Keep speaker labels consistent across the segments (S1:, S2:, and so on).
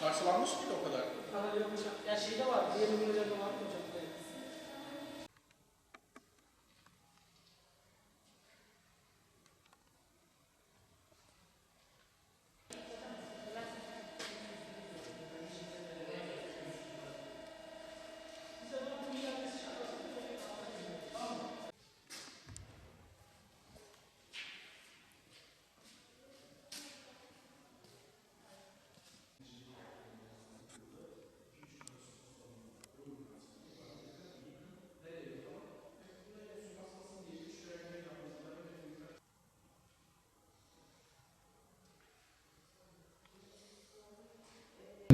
S1: karşılanmış mıydı o kadar?
S2: Kadar yok hocam. Ya şeyde var, diğer ürünlerde var hocam?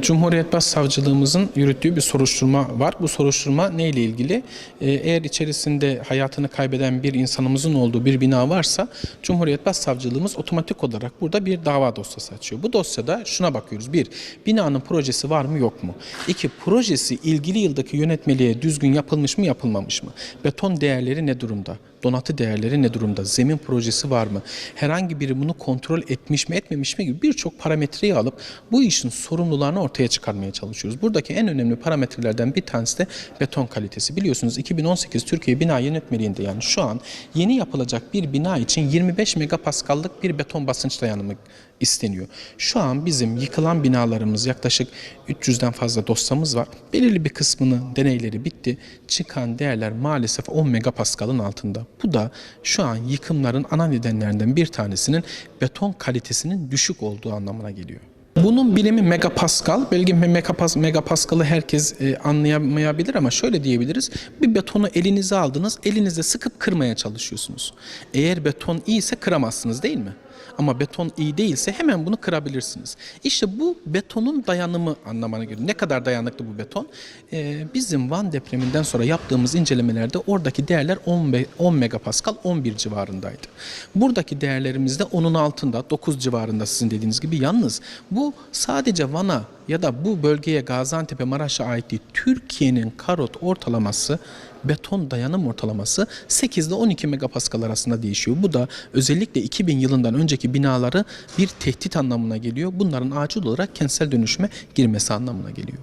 S1: Cumhuriyet Başsavcılığımızın yürüttüğü bir soruşturma var. Bu soruşturma neyle ilgili? Ee, Eğer içerisinde hayatını kaybeden bir insanımızın olduğu bir bina varsa Cumhuriyet Başsavcılığımız otomatik olarak burada bir dava dosyası açıyor. Bu dosyada şuna bakıyoruz. Bir, binanın projesi var mı yok mu? İki, projesi ilgili yıldaki yönetmeliğe düzgün yapılmış mı yapılmamış mı? Beton değerleri ne durumda? Donatı değerleri ne durumda? Zemin projesi var mı? Herhangi biri bunu kontrol etmiş mi etmemiş mi gibi birçok parametreyi alıp bu işin sorumlularını ortaya çıkarmaya çalışıyoruz. Buradaki en önemli parametrelerden bir tanesi de beton kalitesi. Biliyorsunuz 2018 Türkiye Bina Yönetmeliğinde yani şu an yeni yapılacak bir bina için 25 megapaskallık bir beton basınç dayanımı isteniyor. Şu an bizim yıkılan binalarımız yaklaşık 300'den fazla dosyamız var. Belirli bir kısmının deneyleri bitti. Çıkan değerler maalesef 10 megapaskalın altında. Bu da şu an yıkımların ana nedenlerinden bir tanesinin beton kalitesinin düşük olduğu anlamına geliyor. Bunun bilimi megapascal. Belki megapas, megapascalı herkes e, anlayamayabilir ama şöyle diyebiliriz. Bir betonu elinize aldınız, elinizde sıkıp kırmaya çalışıyorsunuz. Eğer beton iyiyse kıramazsınız değil mi? Ama beton iyi değilse hemen bunu kırabilirsiniz. İşte bu betonun dayanımı anlamına geliyor. Ne kadar dayanıklı bu beton? Ee, bizim Van depreminden sonra yaptığımız incelemelerde oradaki değerler 10, be- 10 megapascal 11 civarındaydı. Buradaki değerlerimiz de onun altında 9 civarında sizin dediğiniz gibi. Yalnız bu sadece Van'a ya da bu bölgeye Gaziantep'e Maraş'a ait değil. Türkiye'nin karot ortalaması beton dayanım ortalaması 8 ile 12 megapascal arasında değişiyor. Bu da özellikle 2000 yılından önceki binaları bir tehdit anlamına geliyor. Bunların acil olarak kentsel dönüşüme girmesi anlamına geliyor.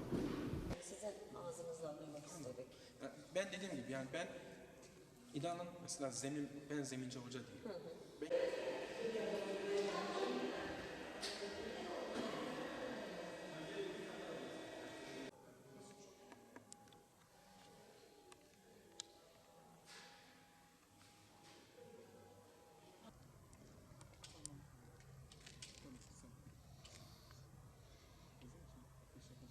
S1: İnanın mesela zemin ben zeminci hoca değilim. Ben-